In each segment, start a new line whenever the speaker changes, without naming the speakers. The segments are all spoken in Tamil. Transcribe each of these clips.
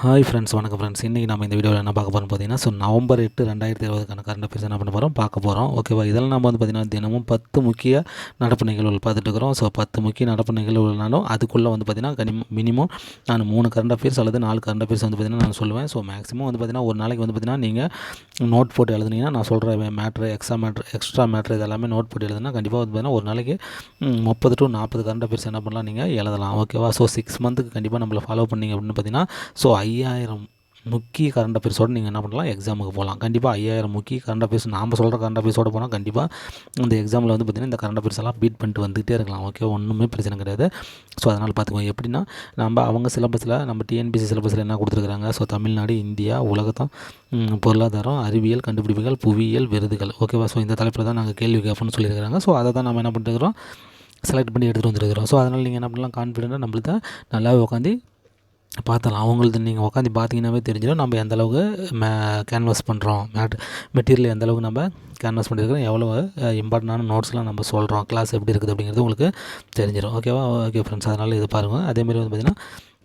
ஹாய் ஃப்ரெண்ட்ஸ் வணக்கம் ஃப்ரெண்ட்ஸ் இன்றைக்கி நம்ம இந்த வீடியோவில் என்ன பார்க்க போகிறோம் பார்த்தீங்கன்னா ஸோ நவம்பர் எட்டு ரெண்டாயிரத்தி இருபதுக்கான கரண்ட் அஃபேர்ஸ் என்ன பண்ண போகிறோம் பார்க்க போகிறோம் ஓகேவா இதெல்லாம் நம்ம வந்து பார்த்திங்கன்னா தினமும் பத்து முக்கிய நடப்பு நிகழ்வுகள் பார்த்துட்டு இருக்கிறோம். ஸோ பத்து முக்கிய நடப்பு நிகழ்வுகள்னாலும் அதுக்குள்ளே வந்து பார்த்திங்கன்னா கனி மினிமம் நான் மூணு கரண்ட் அஃபேர்ஸ் அல்லது நாலு கரண்ட் அஃபேர்ஸ் வந்து பார்த்திங்கன்னா நான் சொல்லுவேன். ஸோ மேக்ஸிமம் வந்து பார்த்திங்கன்னா ஒரு நாளைக்கு வந்து பார்த்திங்கன்னா நீங்கள் நோட் போட்டு எழுதுனீங்கன்னா நான் சொல்கிற matter extra matter extra matter இதெல்லாமே நோட் போட்டு எழுதுனா கண்டிப்பாக வந்து பார்த்திங்கன்னா ஒரு நாளைக்கு முப்பது டு நாற்பது கரண்ட் அஃபேர்ஸ் என்ன பண்ணலாம்? நீங்கள் எழுதலாம். ஓகேவா ஸோ சிக்ஸ் மந்த்துக்கு கண்டிப்பாக நம்மளை ஃபாலோ பண்ணீங்க அப்படின்னு பார்த்தீங்கன்னா ஸோ ஐயாயிரம் முக்கிய கரண்ட் அஃபேர்ஸோடு நீங்கள் என்ன பண்ணலாம்? எக்ஸாமுக்கு போகலாம் கண்டிப்பாக ஐயாயிரம் முக்கிய கரண்ட் அஃபேர்ஸ் நாம் சொல்கிற கரண்ட் அஃபேர்ஸோடு போனால் கண்டிப்பாக இந்த எக்ஸாமில் வந்து பார்த்திங்கன்னா இந்த கரண்ட் அஃபேர்ஸ் எல்லாம் பீட் பண்ணிட்டு வந்துகிட்டே இருக்கலாம். ஓகே ஒன்றுமே பிரச்சனை கிடையாது. ஸோ அதனால் பார்த்துக்கோங்க எப்படின்னா நம்ம அவங்க சிலபஸில் நம்ம டிஎன்பிசி சிலபஸில் என்ன கொடுத்துருக்குறாங்க? ஸோ தமிழ்நாடு இந்தியா உலகத்தம் பொருளாதாரம் அறிவியல் கண்டுபிடிப்புகள் புவியியல் விருதுகள். ஓகேவா ஸோ இந்த தலைப்பில் தான் நாங்கள் கேள்வி கேட்போம்னு சொல்லியிருக்கிறாங்க. ஸோ அதை தான் நம்ம என்ன பண்ணிருக்கிறோம் செலக்ட் பண்ணி எடுத்துகிட்டு வந்துருக்கிறோம் ஸோ அதனால் நீங்கள் என்ன பண்ணலாம்? கான்ஃபிடென்ட்டாக நம்மளுக்கு நல்லாவே உட்காந்து பார்த்தலாம் அவங்களது நீங்கள் உட்காந்து பார்த்தீங்கன்னாவே தெரிஞ்சிடும். நம்ம எந்த அளவுக்கு மே கேன்வாஸ் பண்ணுறோம் மேட் மெட்டீரியல் எந்த அளவுக்கு நம்ம கேன்வாஸ் பண்ணியிருக்கிறோம் எவ்வளோ இம்பார்ட்டண்டான நோட்ஸ்லாம் நம்ம சொல்கிறோம் கிளாஸ் எப்படி இருக்குது அப்படிங்கிறது உங்களுக்கு தெரிஞ்சிடும் ஓகேவா ஓகே ஃப்ரெண்ட்ஸ் அதனால் இது பாருங்கள் அதேமாதிரி வந்து பார்த்திங்கன்னா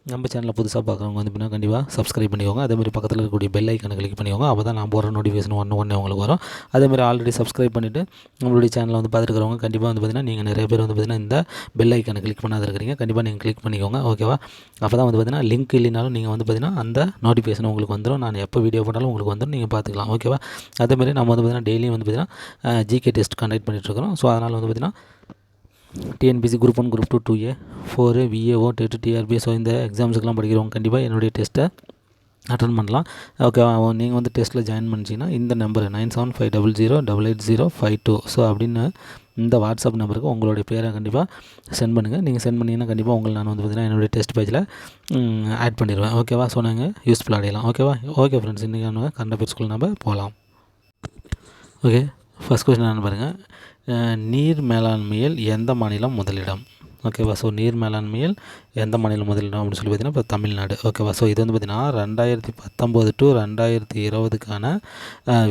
நம்ம சேனலில் புதுசாக பார்க்குறவங்க வந்து பார்த்தீங்கன்னா கண்டிப்பாக சப்ஸ்கிரைப் பண்ணிக்கோங்க. அதேமாதிரி பக்கத்தில் இருக்கக்கூடிய பெல் ஐக்கனை கிளிக் பண்ணிக்கோங்க. அப்போ தான் நான் போகிற நோட்டிஃபிகேஷன் ஒன்று ஒன்று உங்களுக்கு வரும். அதேமாதிரி ஆல்ரெடி சப்ஸ்கிரைப் பண்ணிவிட்டு நம்மளுடைய சேனலை வந்து பார்த்துருக்கிறவங்க கண்டிப்பாக வந்து பார்த்திங்கன்னா நீங்கள் நிறைய பேர் வந்து பார்த்திங்கன்னா இந்த பெல் ஐக்கனை கிளிக் பண்ணாத இருக்கிறீங்க. கண்டிப்பாக நீங்கள் கிளிக் பண்ணிக்கோங்க. ஓகேவா அப்போ தான் வந்து பார்த்திங்கன்னா லிங்க் இல்லைனாலும் நீங்கள் வந்து பார்த்திங்கன்னா அந்த நோட்டிஃபிகேஷன் உங்களுக்கு வந்துடும் நான் எப்போ வீடியோ போட்டாலும் உங்களுக்கு வந்துடும் நீங்கள் பார்த்துக்கலாம். ஓகேவா அதேமாதிரி நம்ம வந்து பார்த்திங்கன்னா டெய்லியும் வந்து பார்த்திங்கன்னா ஜிகே டெஸ்ட் கண்டக்ட் பண்ணிகிட்ருக்கிறோம் ஸோ அதனால் வந்து பார்த்திங்கன்னா TNPSC group one group two two A four VAO TET TRB so இந்த எக்ஸாம்ஸுக்கெலாம் படிக்கிறவங்க கண்டிப்பாக என்னுடைய டெஸ்ட்டை அட்டன் பண்ணலாம். ஓகே நீங்கள் வந்து டெஸ்ட்டில் ஜாயின் பண்ணிச்சிங்கன்னா இந்த number nine seven five double zero double eight zero five two so அப்படின்னு இந்த வாட்ஸ்அப் நம்பருக்கு உங்களுடைய பேரை கண்டிப்பாக சென்ட் பண்ணுங்கள் நீங்கள் சென்ட் பண்ணிங்கன்னா கண்டிப்பாக உங்களை நான் வந்து பார்த்தீங்கன்னா என்னுடைய டெஸ்ட் பேஜில் ஆட் பண்ணிடுவேன். ஓகேவா ஸோ நாங்கள் யூஸ்ஃபுல் அடையலாம். ஓகேவா ஓகே ஃப்ரெண்ட்ஸ் இன்றைக்கி நம்ம கரண்ட் ஸ்கூல் நம்ம போகலாம் ஓகே ஃபஸ்ட் கொஸ்டின் என்னென்னு பாருங்கள் நீர் மேலாண்மையில் எந்த மாநிலம் முதலிடம்? ஓகேவா ஸோ நீர் மேலாண்மையில் எந்த மாநிலம் முதலிடம் அப்படின்னு சொல்லி பார்த்தீங்கன்னா இப்போ தமிழ்நாடு. ஓகேவா ஸோ இது வந்து பார்த்திங்கன்னா ரெண்டாயிரத்தி பத்தொம்போது டு ரெண்டாயிரத்தி இருபதுக்கான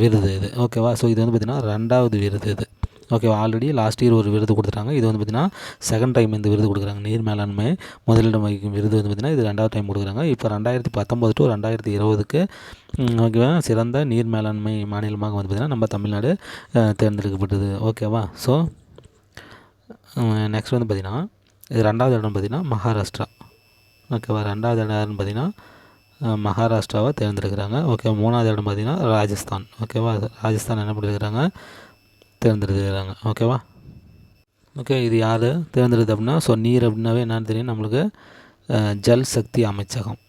விருது இது. ஓகேவா ஸோ இது வந்து பார்த்திங்கன்னா ரெண்டாவது விருது இது. ஓகேவா ஆல்ரெடி லாஸ்ட் இயர் ஒரு விருது கொடுத்துட்டாங்க. இது வந்து பார்த்திங்கன்னா செகண்ட் டைம் இந்த விருது கொடுக்குறாங்க. நீர் மேலாண்மை முதலிடம் வகிக்கும் விருது வந்து பார்த்திங்கன்னா இது ரெண்டாவது டைம் கொடுக்குறாங்க. இப்போ ரெண்டாயிரத்தி பத்தொம்போது டு ரெண்டாயிரத்தி இருபதுக்கு ஓகேவா சிறந்த நீர் மேலாண்மை மாநிலமாக வந்து பார்த்திங்கன்னா நம்ம தமிழ்நாடு தேர்ந்தெடுக்கப்பட்டது. ஓகேவா ஸோ நெக்ஸ்ட் வந்து பார்த்திங்கன்னா இது ரெண்டாவது இடம் பார்த்திங்கன்னா மகாராஷ்டிரா. ஓகேவா ரெண்டாவது இடம் பார்த்திங்கன்னா மகாராஷ்டிராவை தேர்ந்தெடுக்கிறாங்க. ஓகே மூணாவது இடம் பார்த்திங்கன்னா ராஜஸ்தான். ஓகேவா ராஜஸ்தான் என்ன பண்ணியிருக்கிறாங்க தேர்ந்தெடுத்துக்கிறாங்க ஓகேவா? ஓகே இது யார்? தேர்ந்தெடுத்து அப்படின்னா ஸோ நீர் அப்படின்னாவே என்னன்னு தெரியும். நம்மளுக்கு ஜல் சக்தி அமைச்சகம்.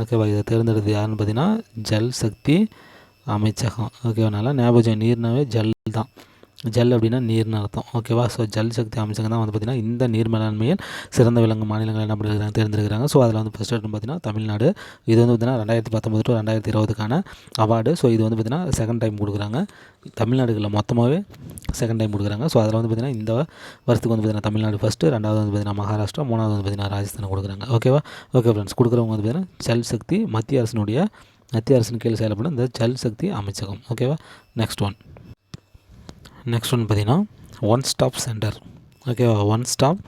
ஓகேவா? இதை தேர்ந்தெடுத்து யாருன்னு பார்த்தீங்கன்னா ஜல் சக்தி அமைச்சகம். ஓகேவா? நல்லா ஞாபகம் நீர்னாவே ஜல் தான். ஜல் அப்படின்னா நீர்னு அர்த்தம். ஓகேவா ஸோ ஜல் சக்தி அமைச்சகம் தான் வந்து பார்த்திங்கன்னா இந்த நீர் மேலாண்மையில் சிறந்த விலங்கு மாநிலங்கள் என்ன பண்ணிருக்காங்க தேர்ந்தெடுக்கிறாங்க ஸோ அதில் வந்து ஃபஸ்ட் பார்த்திங்கன்னா பார்த்தீங்கன்னா தமிழ்நாடு. இது வந்து பார்த்திங்கன்னா ரெண்டாயிரத்தி பத்தொம்பது டு ரெண்டாயிரத்தி இருபதுக்கான அவார்டு ஸோ இது வந்து பார்த்திங்கன்னா செகண்ட் டைம் கொடுக்குறாங்க. தமிழ்நாடுகளில் மொத்தமாகவே செகண்ட் டைம் கொடுக்குறாங்க. ஸோ அதில் வந்து பார்த்திங்கன்னா இந்த வருஷத்துக்கு வந்து பார்த்திங்கன்னா தமிழ்நாடு ஃபஸ்ட்டு ரெண்டாவது வந்து பார்த்திங்கன்னா மகாராஷ்டிரா மூணாவது வந்து பார்த்திங்கன்னா ராஜஸ்தான் கொடுக்குறாங்க. ஓகேவா ஓகே ஃப்ரெண்ட்ஸ் கொடுக்குறவங்க வந்து பார்த்திங்கன்னா ஜல் சக்தி மத்திய அரசினுடைய மத்திய அரசின் கீழ் செயல்படும் இந்த ஜல் சக்தி அமைச்சகம். ஓகேவா நெக்ஸ்ட் ஒன் நெக்ஸ்ட் ஒன் பார்த்திங்கன்னா ஒன் ஸ்டாப் சென்டர் ஓகேவா ஒன் ஸ்டாப்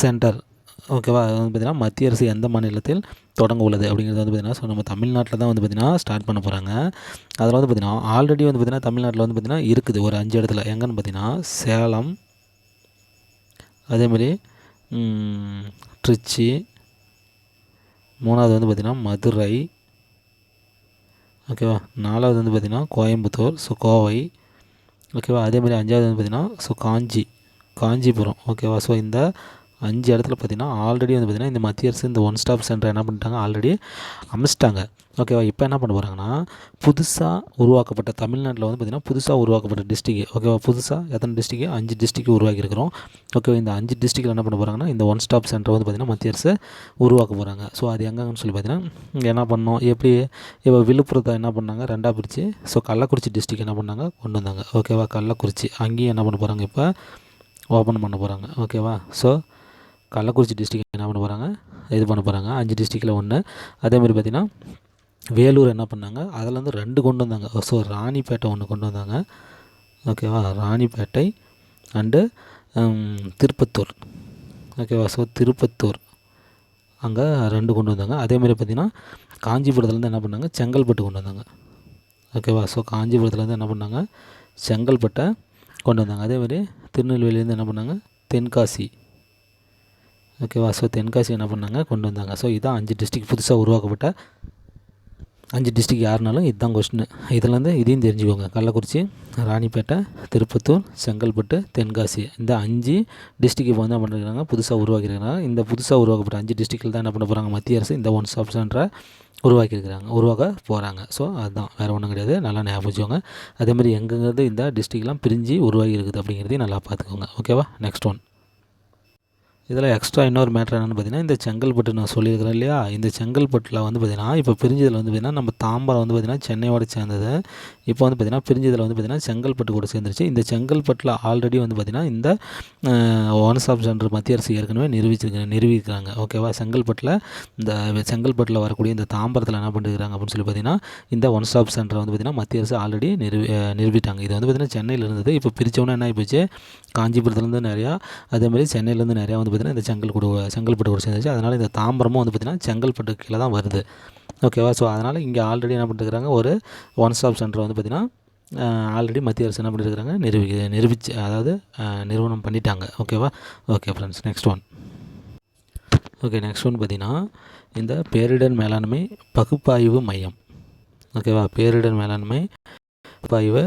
சென்டர் ஓகேவா அது வந்து பார்த்திங்கன்னா மத்திய அரசு எந்த மாநிலத்தில் தொடங்க உள்ளது அப்படிங்கிறது வந்து பார்த்திங்கன்னா ஸோ நம்ம தமிழ்நாட்டில் தான் வந்து பார்த்திங்கன்னா ஸ்டார்ட் பண்ண போகிறாங்க அதில் வந்து பார்த்திங்கன்னா ஆல்ரெடி வந்து பார்த்திங்கன்னா தமிழ்நாட்டில் வந்து பார்த்திங்கன்னா இருக்குது. ஒரு அஞ்சு இடத்துல. எங்கன்னு பார்த்திங்கன்னா சேலம் அதேமாதிரி திருச்சி மூணாவது வந்து பார்த்திங்கன்னா மதுரை. ஓகேவா நாலாவது வந்து பார்த்திங்கன்னா கோயம்புத்தூர். ஸோ கோவை ஓகேவா? அதே மாதிரி அஞ்சாவது வந்து பார்த்திங்கன்னா ஸோ காஞ்சி. காஞ்சிபுரம். ஓகேவா? ஸோ இந்த அஞ்சு இடத்துல பார்த்திங்கன்னா ஆல்ரெடி வந்து பார்த்திங்கன்னா இந்த மத்திய அரசு இந்த ஒன் ஸ்டாப் சென்டர் என்ன பண்ணிட்டாங்க? ஆல்ரெடி அமைச்சிட்டாங்க. ஓகேவா இப்போ என்ன பண்ண போகிறாங்கன்னா புதுசாக உருவாக்கப்பட்ட தமிழ்நாட்டில் வந்து பார்த்திங்கன்னா புதுசாக உருவாக்கப்பட்ட டிஸ்ட்ரிக்ட் ஓகேவா புதுசாக எத்தனை டிஸ்ட்ரிக்ட் அஞ்சு டிஸ்ட்ரிக்ட் உருவாக்கியிருக்கிறோம் ஓகேவா இந்த அஞ்சு டிஸ்ட்ரிக்டில் என்ன பண்ண போகிறாங்கன்னா இந்த ஒன் ஸ்டாப் சென்டர் வந்து பார்த்திங்கன்னா மத்திய அரசு உருவாக்க போகிறாங்க ஸோ அது எங்கன்னு சொல்லி பார்த்தீங்கன்னா என்ன பண்ணோம்? எப்படி இப்போ விழுப்புரத்தை என்ன பண்ணாங்க? ரெண்டாக பிரித்து ஸோ கள்ளக்குறிச்சி டிஸ்ட்ரிக் என்ன பண்ணாங்க? கொண்டு வந்தாங்க. ஓகேவா கள்ளக்குறிச்சி. அங்கேயும் என்ன பண்ண போகிறாங்க இப்போ? ஓப்பன் பண்ண போகிறாங்க ஓகேவா ஸோ கள்ளக்குறிச்சி டிஸ்ட்ரிக்ட் என்ன பண்ண போகிறாங்க இது பண்ண போகிறாங்க அஞ்சு டிஸ்ட்ரிக்டில் ஒன்று அதேமாதிரி பார்த்திங்கன்னா வேலூர் என்ன பண்ணாங்க? அதில் வந்து ரெண்டு கொண்டு வந்தாங்க. ஸோ ராணிப்பேட்டை ஒன்று கொண்டு வந்தாங்க. ஓகேவா ராணிப்பேட்டை அண்டு திருப்பத்தூர். ஓகேவா ஸோ திருப்பத்தூர். அங்கே ரெண்டு கொண்டு வந்தாங்க. அதேமாதிரி பார்த்திங்கன்னா காஞ்சிபுரத்துலேருந்து என்ன பண்ணாங்க? செங்கல்பட்டு கொண்டு வந்தாங்க. ஓகேவா ஸோ காஞ்சிபுரத்துலேருந்து என்ன பண்ணாங்க? செங்கல்பட்டை கொண்டு வந்தாங்க. அதேமாதிரி திருநெல்வேலியிலேருந்து என்ன பண்ணாங்க? தென்காசி. ஓகேவா? ஸோ தென்காசி என்ன பண்ணாங்க? கொண்டு வந்தாங்க. ஸோ இதான் அஞ்சு டிஸ்ட்ரிக் புதுசாக உருவாக்கப்பட்ட அஞ்சு டிஸ்ட்ரிக் யாருனாலும் இதுதான் கொஸ்டின் இதுலேருந்து இதையும் தெரிஞ்சுக்கோங்க. கள்ளக்குறிச்சி ராணிப்பேட்டை திருப்பத்தூர் செங்கல்பட்டு தென்காசி. இந்த அஞ்சு டிஸ்ட்ரிக் இப்போ வந்து என்ன பண்ணிருக்காங்க? புதுசாக உருவாக்கியிருக்காங்க. இந்த புதுசாக உருவாக்கப்பட்ட அஞ்சு டிஸ்ட்ரிக்டில் தான் என்ன பண்ண போகிறாங்க மத்திய அரசு இந்த ஒன் ஸ்டாப் சென்டரை உருவாக்கியிருக்கிறாங்க உருவாக்க போகிறாங்க ஸோ அதுதான் வேறு ஒன்றும் கிடையாது. நல்லா ஞாபகம் வச்சுக்கோங்க. அதேமாதிரி எங்கேங்கிறது இந்த டிஸ்ட்ரிக்ட்லாம் பிரிஞ்சு உருவாகி இருக்குது அப்படிங்கிறதையும் நல்லா பார்த்துக்கோங்க. ஓகேவா நெக்ஸ்ட் ஒன் இதில் எக்ஸ்ட்ரா இன்னொரு மேட்ரு என்னென்னு பார்த்தீங்கன்னா இந்த செங்கல்பட்டு நான் சொல்லியிருக்கிறேன் இல்லையா? இந்த செங்கல்பட்டில் வந்து பார்த்திங்கன்னா இப்போ பிரிஞ்சதில் வந்து பார்த்திங்கன்னா நம்ம தாம்பரம் வந்து பார்த்திங்கன்னா சென்னையோட சேர்ந்தது. இப்போ வந்து பார்த்திங்கன்னா பிரிஞ்சதில் வந்து பார்த்திங்கன்னா செங்கல்பட்டு கூட சேர்ந்துருச்சு. இந்த செங்கல்பட்டில் ஆல்ரெடி வந்து பார்த்திங்கன்னா இந்த ஒன் ஸ்டாப் சென்டர் மத்திய அரசு ஏற்கனவே நிரூபிச்சிருக்க நிரூபிக்கிறாங்க. ஓகேவா செங்கல்பட்டில் இந்த செங்கல்பட்டில் வரக்கூடிய இந்த தாம்பரத்தில் என்ன பண்ணிருக்கிறாங்க அப்படின்னு சொல்லி பார்த்திங்கன்னா இந்த ஒன் ஸ்டாப் சென்டரை வந்து பார்த்திங்கன்னா மத்திய அரசு ஆல்ரெடி நிரூ நிரூபிட்டாங்க. இது வந்து பார்த்திங்கன்னா சென்னையில் இருந்தது. இப்போ பிரித்தவொன்னே என்ன ஆகிப்போச்சு காஞ்சிபுரத்துலேருந்து நிறையா அதேமாதிரி சென்னையிலேருந்து நிறையா வந்து பார்த்திங்கன்னா இந்த கூட செங்கல்பட்டு கூட சேர்ந்துச்சு. அதனால் இந்த தாம்பரமும் வந்து பார்த்திங்கன்னா செங்கல்பட்டு கீழே தான் வருது. ஓகேவா ஸோ அதனால் இங்கே ஆல்ரெடி என்ன பண்ணிருக்கிறாங்க ஒரு ஒன் ஸ்டாப் சென்டர் வந்து பார்த்திங்கன்னா ஆல்ரெடி மத்திய அரசு என்ன பண்ணியிருக்கிறாங்க நிரூபி நிரூபிச்சு அதாவது நிறுவனம் பண்ணிட்டாங்க. ஓகேவா okay friends next one okay next one பார்த்திங்கன்னா இந்த பேரிடர் மேலாண்மை பகுப்பாய்வு மையம். ஓகேவா பேரிடர் மேலாண்மை பகுப்பாய்வு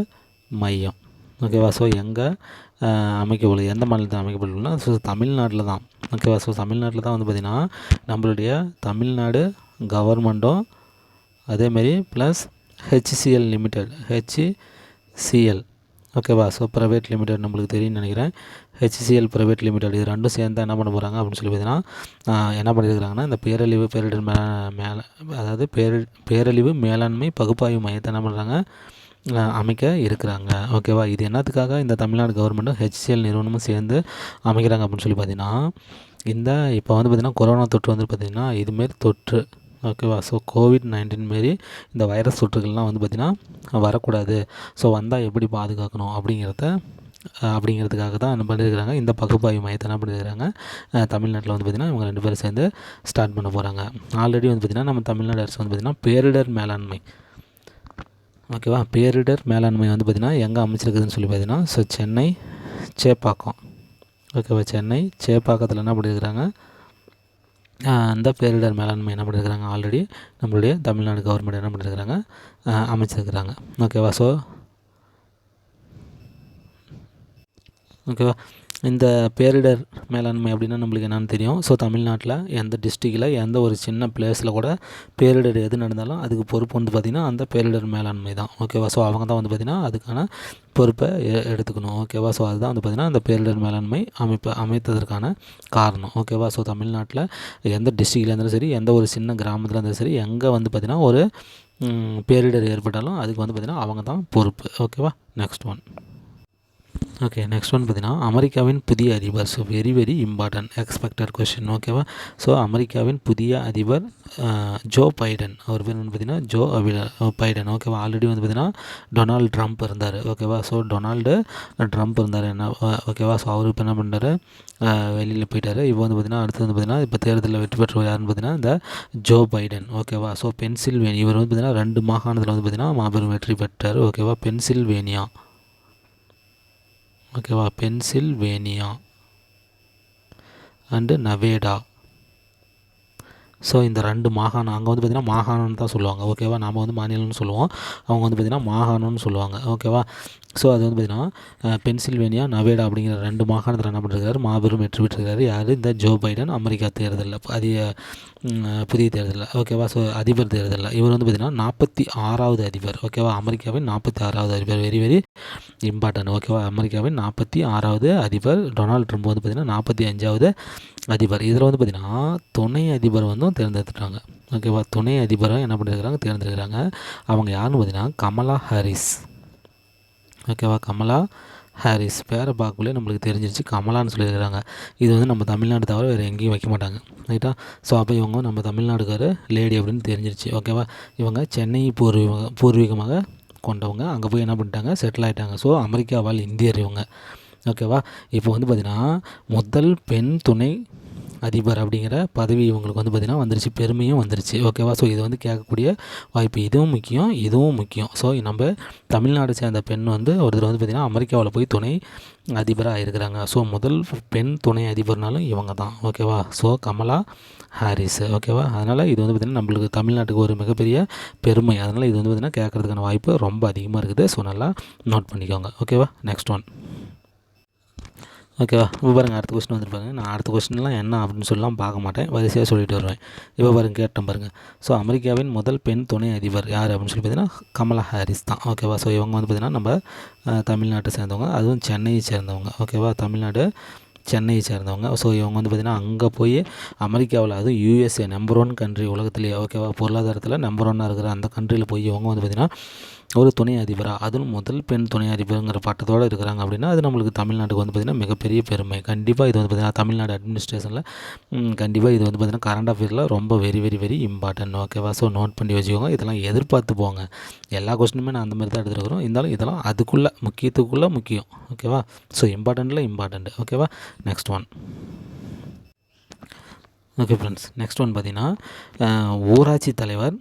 மையம். ஓகேவா? ஸோ எங்கே அமைக்கப்படுது எந்த மாநிலத்தில் அமைக்கப்படுதுன்னா ஸோ தமிழ்நாட்டில் தான். ஓகேவா? ஸோ தமிழ்நாட்டில் தான் வந்து பார்த்திங்கன்னா நம்மளுடைய தமிழ்நாடு கவர்மெண்ட்டும் அதேமாரி plus H C C L limited H C C L ஓகேவா? ஸோ ப்ரைவேட் லிமிடெட் நம்மளுக்கு தெரியும்னு நினைக்கிறேன். ஹெச்சிசிஎல் ப்ரைவேட் லிமிடெட் இது ரெண்டும் சேர்ந்து என்ன பண்ண போகிறாங்க அப்படின்னு சொல்லி பார்த்தீங்கன்னா என்ன பண்ணியிருக்கிறாங்கன்னா இந்த பேரழிவு பேரிடர் மே மேலே அதாவது பேரி பேரழிவு மேலாண்மை பகுப்பாய்வு மையத்தை என்ன பண்ணுறாங்க அமைக்க இருக்கிறாங்க. ஓகேவா இது என்னத்துக்காக இந்த தமிழ்நாடு கவர்மெண்ட்டும் ஹெச்சிஎல் நிறுவனமும் சேர்ந்து அமைக்கிறாங்க அப்படின்னு சொல்லி பார்த்தீங்கன்னா இந்த இப்போ வந்து பார்த்திங்கன்னா கொரோனா தொற்று வந்து பார்த்திங்கன்னா இதுமாரி தொற்று. ஓகேவா ஸோ கோவிட் நைன்டீன் மாரி இந்த வைரஸ் தொற்றுகள்லாம் வந்து பார்த்திங்கன்னா வரக்கூடாது. ஸோ வந்தால் எப்படி பாதுகாக்கணும் அப்படிங்கிறத அப்படிங்கிறதுக்காக தான் என்ன பண்ணியிருக்கிறாங்க இந்த பகுப்பாய்வு மையத்தை என்ன பண்ணியிருக்கிறாங்க தமிழ்நாட்டில் வந்து பார்த்திங்கன்னா இவங்க ரெண்டு பேரும் சேர்ந்து ஸ்டார்ட் பண்ண போகிறாங்க ஆல்ரெடி வந்து பார்த்திங்கன்னா நம்ம தமிழ்நாடு அரசு வந்து பார்த்திங்கன்னா பேரிடர் மேலாண்மை ஓகேவா? பேரிடர் மேலாண்மை வந்து பார்த்திங்கன்னா எங்கே அமைச்சிருக்குதுன்னு சொல்லி பார்த்தீங்கன்னா ஸோ சென்னை சேப்பாக்கம். ஓகேவா? சென்னை சேப்பாக்கத்தில் என்ன பண்ணியிருக்கிறாங்க அந்த பேரிடர் மேலாண்மை என்ன பண்ணியிருக்கிறாங்க ஆல்ரெடி நம்மளுடைய தமிழ்நாடு கவர்மெண்ட் என்ன பண்ணியிருக்கிறாங்க அமைச்சிருக்கிறாங்க. ஓகேவா? ஸோ ஓகேவா? இந்த பேரிடர் மேலாண்மை அப்படின்னா நம்மளுக்கு என்னென்னு தெரியும். ஸோ தமிழ்நாட்டில் எந்த டிஸ்ட்ரிக்டில் எந்த ஒரு சின்ன பிளேஸில் கூட பேரிடர் எது நடந்தாலும் அதுக்கு பொறுப்பு வந்து பார்த்திங்கன்னா அந்த பேரிடர் மேலாண்மை தான். ஓகேவா ஸோ அவங்க தான் வந்து பார்த்திங்கன்னா அதுக்கான பொறுப்பை எடுத்துக்கணும். ஓகேவா ஸோ அதுதான் வந்து பார்த்திங்கன்னா அந்த பேரிடர் மேலாண்மை அமைப்பு அமைத்ததற்கான காரணம். ஓகேவா ஸோ தமிழ்நாட்டில் எந்த டிஸ்ட்ரிக்டில் இருந்தாலும் சரி எந்த ஒரு சின்ன கிராமத்தில் இருந்தாலும் சரி எங்கே வந்து பார்த்திங்கன்னா ஒரு பேரிடர் ஏற்பட்டாலும் அதுக்கு வந்து பார்த்திங்கன்னா அவங்க தான் பொறுப்பு. ஓகேவா next one okay next one பார்த்தீங்கன்னா அமெரிக்காவின் புதிய அதிபர். So very very important expected question ஓகேவா ஸோ அமெரிக்காவின் புதிய அதிபர் uh, ஜோ பைடன் அவர் பேர் uh, வந்து பார்த்தீங்கன்னா ஜோ பைடன் ஓகேவா ஆல்ரெடி வந்து பார்த்தீங்கன்னா டொனால்டு ட்ரம்ப் இருந்தார். ஓகேவா ஸோ டொனால்டு ட்ரம்ப் இருந்தார். என்ன ஓகேவா ஸோ அவர் இப்போ என்ன பண்ணுறாரு வெளியில் போயிட்டார். இப்போ வந்து பார்த்திங்கன்னா அடுத்து வந்து பார்த்திங்கன்னா இப்போ தேர்தலில் வெற்றி பெற்றவர் யாருன்னு பார்த்தீங்கன்னா இந்த ஜோ பைடன் ஓகேவா ஸோ பென்சில்வேனியா இவர் வந்து பார்த்திங்கன்னா ரெண்டு மாகாணத்தில் வந்து பார்த்திங்கன்னா மாபெரும் வெற்றி பெற்றார். ஓகேவா பென்சில்வேனியா ஓகேவா? பென்சில்வேனியா. அண்டு நவேடா. ஸோ இந்த ரெண்டு மாகாணம் அங்கே வந்து பார்த்திங்கன்னா மாகாணம்னு தான் சொல்லுவாங்க. ஓகேவா? நாம் வந்து மாநிலம்னு சொல்லுவோம். அவங்க வந்து பார்த்திங்கன்னா மாகாணம்னு சொல்லுவாங்க. ஓகேவா? ஸோ அது வந்து பார்த்திங்கன்னா பென்சில்வேனியா நவேடா அப்படிங்கிற ரெண்டு மாகாணத்தில் என்ன பண்ணிருக்காரு? மாபெரும் வெற்றி பெற்றிருக்காரு. யார்? இந்த ஜோ பைடன் அமெரிக்கா தேர்தலில் அதிக புதிய தேர்தலில். ஓகேவா ஸோ அதிபர் தேர்தலில். இவர் வந்து பார்த்திங்கன்னா நாற்பத்தி ஆறாவது அதிபர். ஓகேவா அமெரிக்காவின் நாற்பத்தி ஆறாவது அதிபர். வெரி வெரி இம்பார்ட்டன்ட் ஓகேவா அமெரிக்காவின் நாற்பத்தி ஆறாவது அதிபர். டொனால்ட் ட்ரம்ப் வந்து பார்த்திங்கன்னா நாற்பத்தி அஞ்சாவது அதிபர். இதில் வந்து பார்த்திங்கன்னா துணை அதிபர் வந்து தேர்ந்தெடுத்துட்டாங்க. ஓகேவா துணை அதிபரை என்ன பண்ணியிருக்கிறாங்க தேர்ந்தெடுக்கிறாங்க. அவங்க யாருன்னு பார்த்திங்கன்னா கமலா ஹாரிஸ். ஓகேவா? கமலா ஹாரிஸ் பேரை பார்க்கக்குள்ளே நம்மளுக்கு தெரிஞ்சிருச்சு. கமலான்னு சொல்லியிருக்கிறாங்க. இது வந்து நம்ம தமிழ்நாடு தவிர வேறு எங்கேயும் வைக்க மாட்டாங்க. ரைட்டா? ஸோ அப்போ இவங்க நம்ம தமிழ்நாடுக்கார லேடி அப்படின்னு தெரிஞ்சிருச்சு. ஓகேவா? இவங்க சென்னை பூர்வீக பூர்வீகமாக கொண்டவங்க. அங்கே போய் என்ன பண்ணிட்டாங்க? செட்டில் ஆகிட்டாங்க ஸோ அமெரிக்காவால் இந்தியர் இவங்க. ஓகேவா? இப்போ வந்து பார்த்திங்கன்னா முதல் பெண் துணை அதிபர் அப்படிங்கிற பதவி இவங்களுக்கு வந்து பார்த்திங்கன்னா வந்துருச்சு. பெருமையும் வந்துருச்சு. ஓகேவா ஸோ இது வந்து கேட்கக்கூடிய வாய்ப்பு இதுவும் முக்கியம் இதுவும் முக்கியம். ஸோ நம்ம தமிழ்நாடு சேர்ந்த பெண் வந்து ஒருத்தர் வந்து பார்த்திங்கன்னா அமெரிக்காவில் போய் துணை அதிபராக இருக்கிறாங்க. ஸோ முதல் பெண் துணை அதிபர்னாலும் இவங்க தான். ஓகேவா ஸோ கமலா ஹாரிஸ். ஓகேவா அதனால் இது வந்து பார்த்திங்கன்னா நம்மளுக்கு தமிழ்நாட்டுக்கு ஒரு மிகப்பெரிய பெருமை. அதனால் இது வந்து பார்த்திங்கன்னா கேட்குறதுக்கான வாய்ப்பு ரொம்ப அதிகமாக இருக்குது. ஸோ நல்லா நோட் பண்ணிக்கோங்க. ஓகேவா நெக்ஸ்ட் ஒன் ஓகேவா? இப்போ பாருங்கள் அடுத்த கொஸ்டின் வந்துருப்பாங்க. நான் அடுத்த கொஸ்டின்லாம் என்ன அப்படின்னு சொல்லலாம் பார்க்க மாட்டேன். வரிசையாக சொல்லிட்டு வருவேன். இப்போ பாருங்கள் கேட்டேன் பாருங்கள் ஸோ அமெரிக்காவின் முதல் பெண் துணை அதிபர் யார் அப்படின்னு சொல்லி பார்த்தீங்கன்னா கமலா ஹாரிஸ் தான். ஓகேவா? ஸோ இவங்க வந்து பார்த்திங்கன்னா நம்ம தமிழ்நாட்டை சேர்ந்தவங்க. அதுவும் சென்னையை சேர்ந்தவங்க. ஓகேவா? தமிழ்நாடு சென்னையை சேர்ந்தவங்க. ஸோ இவங்க வந்து பார்த்திங்கன்னா அங்கே போய் அமெரிக்காவில் அதுவும் யூஎஸ்ஏ நம்பர் ஒன் கண்ட்ரி உலகத்துலேயே. ஓகேவா? பொருளாதாரத்தில் நம்பர் ஒன்னாக இருக்கிற அந்த கண்ட்ரியில் போய் இவங்க வந்து பார்த்திங்கன்னா ஒரு துணை அதிபராக அதுவும் முதல் பெண் துணை அதிபருங்கிற பட்டத்தோடு இருக்கிறாங்க அப்படின்னா அது நம்மளுக்கு தமிழ்நாட்டுக்கு வந்து பார்த்திங்கன்னா மிகப்பெரிய பெருமை. கண்டிப்பாக இது வந்து பார்த்திங்கன்னா தமிழ்நாடு அட்மினிஸ்ட்ரேஷனில் கண்டிப்பாக இது வந்து பார்த்திங்கன்னா கரண்ட் அஃபேரில் ரொம்ப வெரி வெரி வெரி இம்பார்ட்டன்ட் ஓகேவா ஸோ நோட் பண்ணி வச்சுக்கோங்க. இதெல்லாம் எதிர்பார்த்து போங்க. எல்லா கொஸ்டினுமே நான் அந்த மாதிரி தான் எடுத்துருக்கிறோம். இருந்தாலும் இதெல்லாம் அதுக்குள்ளே முக்கியத்துக்குள்ளே முக்கியம். ஓகேவா ஸோ இம்பார்ட்டண்ட்டில் இம்பார்ட்டண்ட் ஓகேவா next one okay friends next one பார்த்திங்கன்னா ஊராட்சி தலைவர்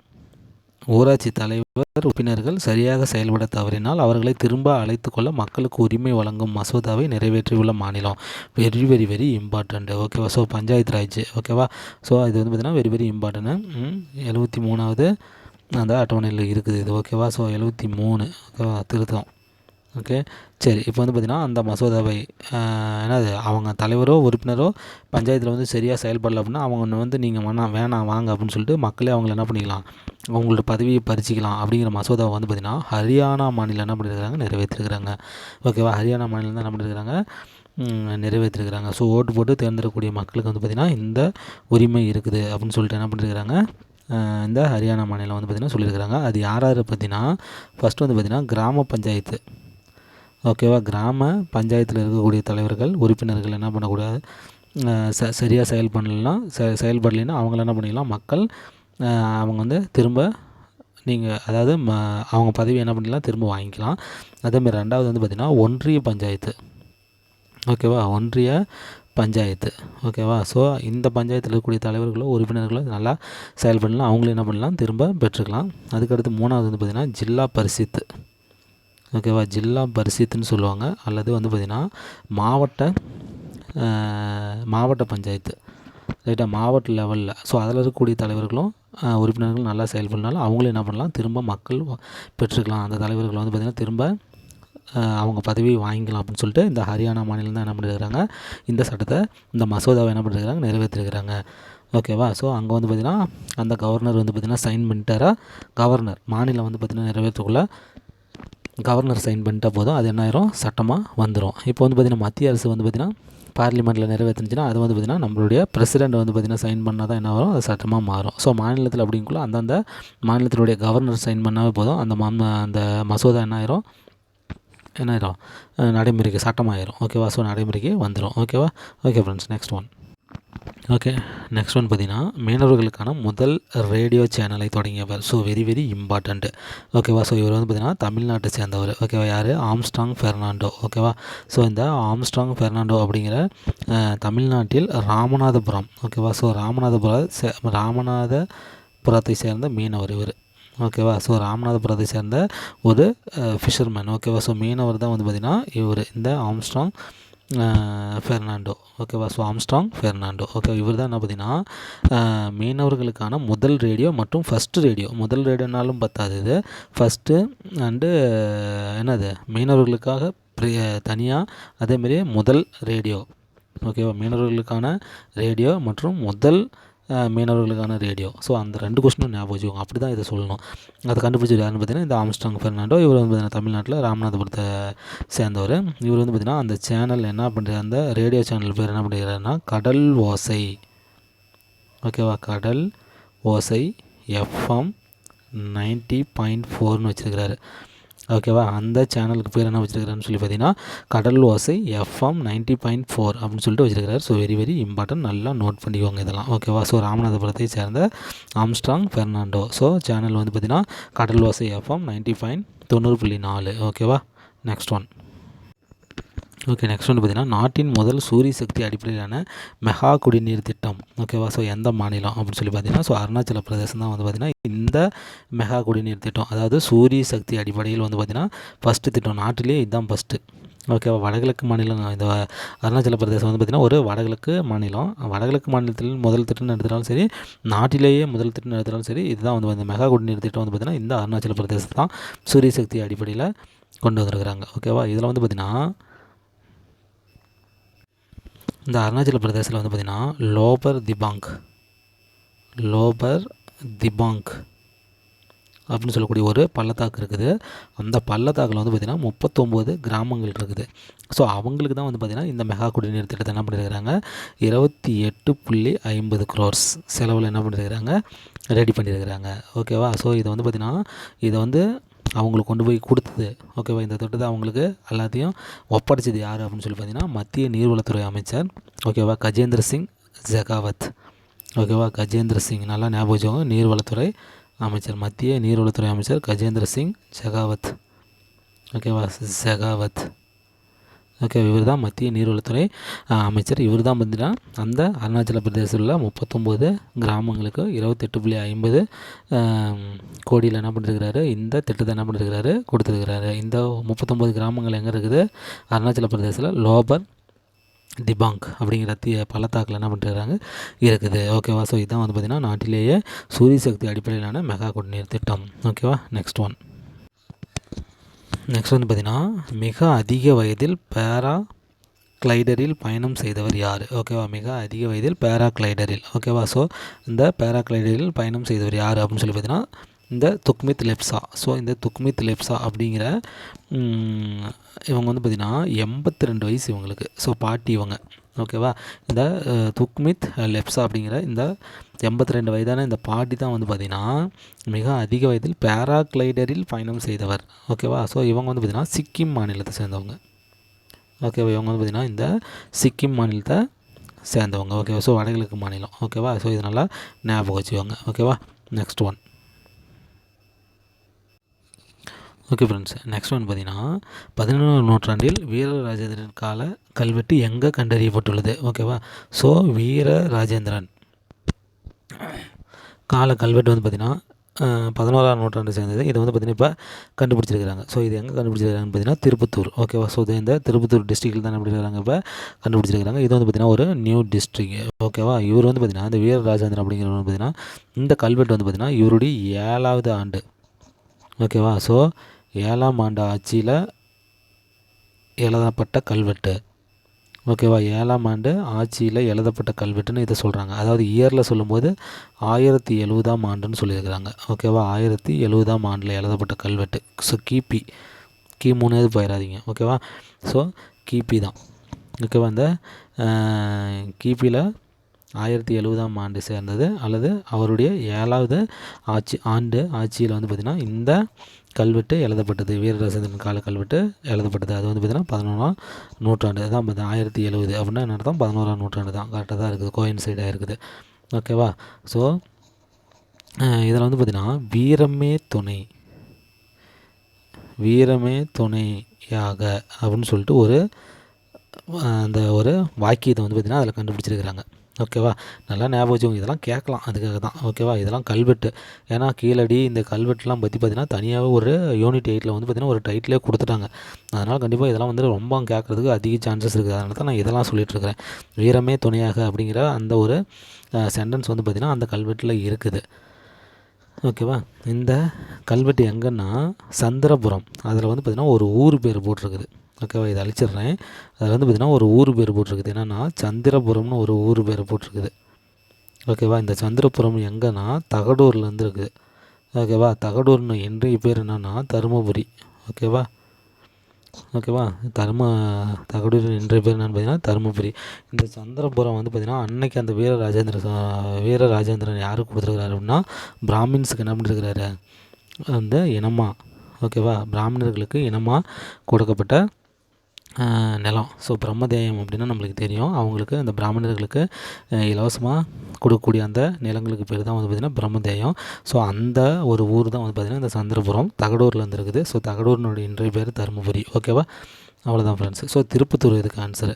ஊராட்சி தலைவர் உறுப்பினர்கள் சரியாக செயல்பட தவறினால் அவர்களை திரும்ப அழைத்து கொள்ள மக்களுக்கு உரிமை வழங்கும் மசோதாவை நிறைவேற்றியுள்ள மாநிலம். வெரி வெரி வெரி இம்பார்ட்டண்ட் ஓகேவா ஸோ பஞ்சாயத்து ராஜ். ஓகேவா ஸோ இது வந்து பார்த்திங்கன்னா வெரி வெரி இம்பார்ட்டன்ட்டு எழுபத்தி மூணாவது அந்த அட்டவணையில் இருக்குது இது. ஓகேவா ஸோ எழுபத்தி மூணு. ஓகேவா திருத்தம். ஓகே சரி இப்போ வந்து பார்த்திங்கன்னா அந்த மசோதாவை என்னது அவங்க தலைவரோ உறுப்பினரோ பஞ்சாயத்தில் வந்து சரியாக செயல்படல அப்படின்னா அவங்க வந்து நீங்கள் வேணாம் வேணாம் வாங்க அப்படின்னு சொல்லிட்டு மக்களே அவங்கள என்ன பண்ணிக்கலாம் அவங்களோட பதவியை பறிச்சிக்கலாம் அப்படிங்கிற மசோதாவை வந்து பார்த்திங்கன்னா ஹரியானா மாநிலம் என்ன பண்ணியிருக்கிறாங்க நிறைவேற்றிருக்கிறாங்க. ஓகேவா ஹரியானா மாநிலம் தான் என்ன பண்ணியிருக்கிறாங்க நிறைவேற்றிருக்கிறாங்க. ஸோ ஓட்டு போட்டு தேர்ந்தெடுக்கக்கூடிய மக்களுக்கு வந்து பார்த்திங்கன்னா இந்த உரிமை இருக்குது அப்படின்னு சொல்லிட்டு என்ன பண்ணியிருக்கிறாங்க இந்த ஹரியானா மாநிலம் வந்து பார்த்திங்கன்னா சொல்லியிருக்கிறாங்க அது யார் யார் பார்த்தீங்கன்னா ஃபஸ்ட்டு வந்து பார்த்திங்கன்னா கிராம பஞ்சாயத்து. ஓகேவா? கிராம பஞ்சாயத்தில் இருக்கக்கூடிய தலைவர்கள் உறுப்பினர்கள் என்ன பண்ணக்கூடாது? ச சரியாக செயல் பண்ணலாம் செ செயல்படலைன்னா அவங்கள என்ன பண்ணிக்கலாம் மக்கள் அவங்க வந்து திரும்ப நீங்கள் அதாவது ம அவங்க பதவி என்ன பண்ணிக்கலாம் திரும்ப வாங்கிக்கலாம். அதேமாதிரி ரெண்டாவது வந்து பார்த்திங்கன்னா ஒன்றிய பஞ்சாயத்து. ஓகேவா? ஒன்றிய பஞ்சாயத்து. ஓகேவா? ஸோ இந்த பஞ்சாயத்தில் இருக்கக்கூடிய தலைவர்களோ உறுப்பினர்களோ நல்லா செயல்படலாம். அவங்களும் என்ன பண்ணலாம்? திரும்ப பெற்றுக்கலாம். அதுக்கடுத்து மூணாவது வந்து பார்த்திங்கன்னா ஜில்லா பரிசித்து. ஓகேவா ஜில்லா பரிசித்துன்னு சொல்லுவாங்க. அல்லது வந்து பார்த்திங்கன்னா மாவட்ட மாவட்ட பஞ்சாயத்து. ரைட்டாக மாவட்ட லெவலில். ஸோ அதில் இருக்கக்கூடிய தலைவர்களும் உறுப்பினர்களும் நல்லா செயல்படனாலும் அவங்களும் என்ன பண்ணலாம் திரும்ப மக்கள் பெற்றுக்கலாம். அந்த தலைவர்கள் வந்து பார்த்திங்கன்னா திரும்ப அவங்க பதவி வாங்கிக்கலாம் அப்படின்னு சொல்லிட்டு இந்த ஹரியானா மாநிலம் தான் என்ன பண்ணிருக்கிறாங்க இந்த சட்டத்தை இந்த மசோதாவை என்ன பண்ணிருக்கிறாங்க நிறைவேற்றிருக்கிறாங்க. ஓகேவா? ஸோ அங்கே வந்து பார்த்திங்கன்னா அந்த கவர்னர் வந்து பார்த்திங்கன்னா சைன் பண்ணிட்டாரா? கவர்னர். மாநிலம் வந்து பார்த்திங்கன்னா நிறைவேற்றக்குள்ள கவர்னர் சைன் பண்ணிட்டா போதும் அது என்ன ஆயிரும் சட்டமாக வந்துடும் இப்போ வந்து பார்த்திங்கன்னா மத்திய அரசு வந்து பார்த்திங்கன்னா பார்லிமெண்ட்டில் நிறைவேற்றுச்சுன்னா அது வந்து பார்த்திங்கன்னா நம்மளுடைய பிரசிடெண்ட் வந்து பார்த்திங்கன்னா சைன் பண்ணால் தான் என்ன வரும் அது சட்டமாக மாறும். ஸோ மாநிலத்தில் அப்படிங்குள்ள அந்தந்த மாநிலத்தினுடைய கவர்னர் சைன் பண்ணாவே போதும். அந்த மா அந்த மசோதா என்ன ஆயிரும் என்ன ஆயிரும் நடைமுறைக்கு சட்டமாயிரும். ஓகேவா ஸோ நடைமுறைக்கு வந்துடும் ஓகேவா okay friends next one okay next one பார்த்தீங்கன்னா மீனவர்களுக்கான முதல் ரேடியோ சேனலை தொடங்கியவர். ஸோ வெரி வெரி இம்பார்ட்டண்ட்டு ஓகேவா ஸோ இவர் வந்து பார்த்திங்கன்னா தமிழ்நாட்டை சேர்ந்தவர். ஓகேவா யார்? ஆம்ஸ்ட்ராங் ஃபெர்னாண்டோ ஓகேவா ஸோ இந்த ஆம்ஸ்ட்ராங் ஃபெர்னாண்டோ அப்படிங்கிற தமிழ்நாட்டில் ராமநாதபுரம். ஓகேவா ஸோ ராமநாதபுரம் சே ராமநாதபுரத்தை சேர்ந்த மீனவர் இவர். ஓகேவா ஸோ ராமநாதபுரத்தை சேர்ந்த ஒரு ஃபிஷர்மேன் ஓகேவா ஸோ மீனவர் தான் வந்து பார்த்திங்கன்னா இவர். இந்த ஆம்ஸ்ட்ராங் ஃபெர்னாண்டோ ஓகேவா ஸோ ஆம்ஸ்ட்ராங் ஃபெர்னாண்டோ ஓகே இவர் தான் என்ன பார்த்தீங்கன்னா மீனவர்களுக்கான முதல் ரேடியோ மற்றும் ஃபஸ்ட்டு ரேடியோ முதல் ரேடியோனாலும் பத்தாது இது. ஃபஸ்ட்டு அண்டு என்னது? மீனவர்களுக்காக தனியாக அதேமாரி முதல் ரேடியோ ஓகேவா மீனவர்களுக்கான ரேடியோ மற்றும் முதல் மீனவர்களுக்கான ரேடியோ ஸோ அந்த ரெண்டு கொஸ்டினும் ஞாபகம் வச்சுக்கோங்க. அப்படி தான் இதை சொல்லணும். அதை கண்டுபிடிச்சது யாருன்னு பார்த்தீங்கன்னா இந்த ஆம்ஸ்டாங் ஃபெர்னாண்டோ இவர் வந்து பார்த்தீங்கன்னா தமிழ்நாட்டில் ராமநாதபுரத்தை சேர்ந்தவர். இவர் வந்து பார்த்திங்கன்னா அந்த சேனல் என்ன பண்ணுற அந்த ரேடியோ சேனல் பேர் என்ன பண்ணுறாருன்னா கடல் ஓசை. ஓகேவா கடல் ஓசை எஃப்எம் நைன்ட்டி பாயிண்ட் ஃபோர்னு வச்சுருக்கிறாரு. ஓகேவா? அந்த சேனலுக்கு பேர் என்ன வச்சுருக்கிறாருன்னு சொல்லி பார்த்தீங்கன்னா கடல் ஓசை எஃப்எம் நைன்ட்டி பாயிண்ட் ஃபோர் அப்படின்னு சொல்லிட்டு வச்சுருக்கிறாரு. ஸோ வெரி வெரி இம்பார்ட்டன்ட் நல்லா நோட் பண்ணிக்கோங்க இதெல்லாம். ஓகேவா? ஸோ ராமநாதபுரத்தை சேர்ந்த ஆம்ஸ்ட்ராங் ஃபெர்னாண்டோ ஸோ சேனல் வந்து பார்த்திங்கன்னா கடல் ஓசை எஃப்எம் நைன்ட்டி பாயிண்ட் தொண்ணூறு புள்ளி நாலு. ஓகேவா? நெக்ஸ்ட் ஒன் ஓகே நெக்ஸ்ட் வந்து பார்த்திங்கன்னா நாட்டின் முதல் சூரிய சக்தி அடிப்படையிலான மெகா குடிநீர் திட்டம். ஓகேவா ஸோ எந்த மாநிலம் அப்படின்னு சொல்லி பார்த்தீங்கன்னா ஸோ அருணாச்சல பிரதேசம் தான் வந்து பார்த்திங்கன்னா இந்த மெகா குடிநீர் திட்டம். அதாவது சூரிய சக்தி அடிப்படையில் வந்து பார்த்திங்கன்னா ஃபஸ்ட்டு திட்டம். நாட்டிலே இதுதான் ஃபஸ்ட்டு ஓகேவா வடகிழக்கு மாநிலம் இந்த அருணாச்சல பிரதேசம் வந்து பார்த்திங்கன்னா ஒரு வடகிழக்கு மாநிலம். வடகிழக்கு மாநிலத்தில் முதல் திட்டம் எடுத்தாலும் சரி நாட்டிலேயே முதல் திட்டம் எடுத்தாலும் சரி இதுதான் வந்து இந்த மெகா குடிநீர் திட்டம் வந்து பார்த்திங்கன்னா இந்த அருணாச்சல பிரதேசம் தான் சூரிய சக்தி அடிப்படையில் கொண்டு வந்திருக்கிறாங்க. ஓகேவா இதில் வந்து பார்த்திங்கன்னா இந்த அருணாச்சல பிரதேசத்தில் வந்து பார்த்திங்கன்னா லோபர் திபாங்க். லோபர் திபாங்க் அப்படின்னு சொல்லக்கூடிய ஒரு பள்ளத்தாக்கு இருக்குது. அந்த பள்ளத்தாக்கில் வந்து பார்த்திங்கன்னா முப்பத்தொம்போது கிராமங்கள் இருக்குது. ஸோ அவங்களுக்கு தான் வந்து பார்த்திங்கன்னா இந்த மெகா குடிநீர் திட்டத்தை என்ன பண்ணியிருக்கிறாங்க இருபத்தி எட்டு புள்ளி ஐம்பது க்ரோர்ஸ் செலவில் என்ன பண்ணியிருக்கிறாங்க ரெடி பண்ணியிருக்கிறாங்க ஓகேவா ஸோ இதை வந்து பார்த்திங்கன்னா இதை வந்து அவங்களுக்கு கொண்டு போய் கொடுத்தது. ஓகேவா இந்த திட்டத்தை அவங்களுக்கு எல்லாத்தையும் ஒப்படைச்சது யார் அப்படின்னு சொல்லி பார்த்தீங்கன்னா மத்திய நீர்வளத்துறை அமைச்சர் ஓகேவா கஜேந்திர சிங் ஜெகாவத். ஓகேவா கஜேந்திர சிங் நல்லா ஞாபகம் நீர்வளத்துறை அமைச்சர் மத்திய நீர்வளத்துறை அமைச்சர் கஜேந்திர சிங் ஜெகாவத். ஓகேவா ஜெகாவத். ஓகே இவர் தான் மத்திய நீர்வளத்துறை அமைச்சர். இவர் தான் பார்த்தீங்கன்னா அந்த அருணாச்சல பிரதேசத்தில் உள்ள முப்பத்தொம்போது கிராமங்களுக்கு இருபத்தெட்டு புள்ளி ஐம்பது கோடியில் என்ன பண்ணிருக்கிறாரு? இந்த திட்டத்தை என்ன பண்ணிருக்கிறாரு? கொடுத்துருக்கிறாரு. இந்த முப்பத்தொம்போது கிராமங்கள் எங்கே இருக்குது? அருணாச்சல பிரதேசத்தில் லோபர் திபாங்க் அப்படிங்கிற தீ பள்ளத்தாக்கில் என்ன பண்ணுறாங்க இருக்குது. ஓகேவா? ஸோ இதுதான் வந்து பார்த்திங்கன்னா நாட்டிலேயே சூரிய சக்தி அடிப்படையிலான மெகா குடிநீர் திட்டம். ஓகேவா? நெக்ஸ்ட் ஒன் நெக்ஸ்ட் வந்து பார்த்திங்கன்னா மிக அதிக வயதில் பேரா கிளைடரில் பயணம் செய்தவர் யார்? ஓகேவா மிக அதிக வயதில் பேரா கிளைடரில் ஓகேவா ஸோ இந்த பேரா கிளைடரில் பயணம் செய்தவர் யார் அப்படின்னு சொல்லி பார்த்தீங்கன்னா இந்த துக்மித் லெப்சா ஸோ இந்த துக்மித் லெப்சா அப்படிங்கிற இவங்க வந்து பார்த்திங்கன்னா எண்பத்தி ரெண்டு வயசு இவங்களுக்கு. ஸோ பாட்டி இவங்க. ஓகேவா? இந்த துக்மித் லெப்ஸா அப்படிங்கிற இந்த எண்பத்தி ரெண்டு வயதான இந்த பாட்டி தான் வந்து பார்த்திங்கன்னா மிக அதிக வயதில் பேராக்ளைடரில் பயணம் செய்தவர். ஓகேவா? ஸோ இவங்க வந்து பார்த்திங்கன்னா சிக்கிம் மாநிலத்தை சேர்ந்தவங்க. ஓகேவா? இவங்க வந்து பார்த்திங்கன்னா இந்த சிக்கிம் மாநிலத்தை சேர்ந்தவங்க. ஓகேவா? ஸோ வடகிழக்கு மாநிலம். ஓகேவா? ஸோ இது நல்லா ஞாபகம் வச்சுக்கோங்க. ஓகேவா? Next one okay friends next one பார்த்தீங்கன்னா பதினேழாம் நூற்றாண்டில் வீரராஜேந்திரன் கால கல்வெட்டு எங்கே கண்டறியப்பட்டுள்ளது? ஓகேவா ஸோ வீரராஜேந்திரன் கால கல்வெட்டு வந்து பார்த்திங்கன்னா பதினோராம் நூற்றாண்டு சேர்ந்தது. இதை வந்து பார்த்திங்கன்னா இப்போ கண்டுபிடிச்சிருக்கிறாங்க. ஸோ இது எங்கே கண்டுபிடிச்சிருக்காங்கன்னு பார்த்தீங்கன்னா திருப்பத்தூர். ஓகேவா ஸோ இது இந்த திருப்பத்தூர் டிஸ்ட்ரிக்டில் தான் எப்படி இப்போ கண்டுபிடிச்சிருக்கிறாங்க. இது வந்து பார்த்திங்கன்னா ஒரு நியூ டிஸ்ட்ரிக் ஓகேவா இவர் வந்து பார்த்திங்கன்னா இந்த வீரராஜேந்திரன் அப்படிங்கிறவர் வந்து பார்த்திங்கன்னா இந்த கல்வெட்டு வந்து பார்த்திங்கன்னா இவருடைய ஏழாவது ஆண்டு. ஓகேவா ஸோ ஏழாம் ஆண்டு ஆட்சியில் எழுதப்பட்ட கல்வெட்டு. ஓகேவா? ஏழாம் ஆண்டு ஆட்சியில் எழுதப்பட்ட கல்வெட்டுன்னு இதை சொல்கிறாங்க அதாவது இயரில் சொல்லும்போது ஆயிரத்தி எழுபதாம் ஆண்டுன்னு சொல்லியிருக்கிறாங்க. ஓகேவா? ஆயிரத்தி எழுபதாம் ஆண்டில் எழுதப்பட்ட கல்வெட்டு. ஸோ கிபி. கிமுன்னு போயிடாதீங்க. ஓகேவா? ஸோ கிபி தான். ஓகேவா? இந்த கிபியில் ஆயிரத்தி எழுபதாம் ஆண்டு சேர்ந்தது அல்லது அவருடைய ஏழாவது ஆட்சி ஆண்டு ஆட்சியில் வந்து பார்த்திங்கன்னா இந்த கல்வெட்டு எழுதப்பட்டது. வீரராசேந்திரன் கால கல்வெட்டு எழுதப்பட்டது. அது வந்து பார்த்திங்கன்னா பதினொன்றாம் நூற்றாண்டு. தான் பார்த்தா ஆயிரத்தி எழுபது அப்படின்னா என்ன அர்த்தம்? பதினோராம் நூற்றாண்டு தான். கரெக்டாக தான் இருக்குது. கோயின் சைடாக இருக்குது. ஓகேவா ஸோ இதில் வந்து பார்த்திங்கன்னா வீரமே துணை. வீரமே துணையாக அப்படின்னு சொல்லிட்டு ஒரு அந்த ஒரு வாக்கியத்தை வந்து பார்த்திங்கன்னா அதில் கண்டுபிடிச்சிருக்கிறாங்க. ஓகேவா? நல்லா ஞாபகம் வச்சுக்கோங்க. இதெல்லாம் கேட்கலாம். அதுக்காக தான். ஓகேவா? இதெல்லாம் கல்வெட்டு. ஏன்னா கீழடி இந்த கல்வெட்டுலாம் பற்றி பார்த்தீங்கன்னா தனியாகவே ஒரு யூனிட் எயிட்டில் வந்து பார்த்திங்கன்னா ஒரு டைட்டிலே கொடுத்துட்டாங்க. அதனால் கண்டிப்பாக இதெல்லாம் வந்து ரொம்ப கேட்குறதுக்கு அதிக சான்சஸ் இருக்குது அதனால தான் நான் இதெல்லாம் சொல்லிகிட்ருக்கிறேன் வீரமே துணையாக அப்படிங்கிற அந்த ஒரு சென்டென்ஸ் வந்து பார்த்திங்கன்னா அந்த கல்வெட்டில் இருக்குது. ஓகேவா? இந்த கல்வெட்டு எங்கன்னா சந்திரபுரம். அதில் வந்து பார்த்திங்கன்னா ஒரு ஊர் பேர் போட்டிருக்குது. ஓகேவா இதை அழிச்சிடுறேன். அதில் வந்து பார்த்திங்கன்னா ஒரு ஊர் பேர் போட்டிருக்குது. என்னென்னா சந்திரபுரம்னு ஒரு ஊர் பேர் போட்டிருக்குது. ஓகேவா இந்த சந்திரபுரம் எங்கன்னா தகடூர்லேருந்து இருக்குது ஓகேவா தகடூர்னு இன்றைய பேர் என்னென்னா தருமபுரி. ஓகேவா ஓகேவா தரும தகடூர் இன்றைய பேர் என்னென்னு பார்த்தீங்கன்னா தருமபுரி. இந்த சந்திரபுரம் வந்து பார்த்திங்கன்னா அன்னைக்கு அந்த வீர ராஜேந்திர வீர ராஜேந்திரன் யாருக்கு கொடுத்துருக்காரு அப்படின்னா பிராமின்ஸுக்கு என்ன பண்ணிருக்கிறாரு? அந்த இனமா. ஓகேவா பிராமணர்களுக்கு இனமாக கொடுக்கப்பட்ட நிலம். ஸோ பிரம்மதேயம் அப்படின்னா நம்மளுக்கு தெரியும். அவங்களுக்கு அந்த பிராமணர்களுக்கு இலவசமாக கொடுக்கக்கூடிய அந்த நிலங்களுக்கு பேர் தான் வந்து பார்த்திங்கன்னா பிரம்மதேயம். ஸோ அந்த ஒரு ஊர் தான் வந்து பார்த்திங்கன்னா இந்த சந்திரபுரம் தகடூரில் வந்துருக்குது ஸோ தகடூரினுடைய இன்றைய பேர் தருமபுரி. ஓகேவா அவ்வளோதான் ஃப்ரெண்ட்ஸ் ஸோ திருப்பத்தூர் இதுக்கு ஆன்சர்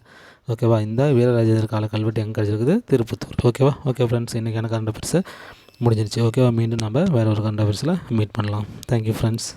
ஓகேவா இந்த வீரராஜேந்திர கால கல்வெட்டு எங்கே கிடச்சிருக்குது? திருப்பத்தூர். ஓகேவா ஓகே ஃப்ரெண்ட்ஸ் இன்றைக்கான கரண்ட் அஃபேர்ஸு முடிஞ்சிருச்சு. ஓகேவா மீண்டும் நம்ம வேறு ஒரு கரண்ட் அஃபேர்ஸில் மீட் பண்ணலாம். Thank you friends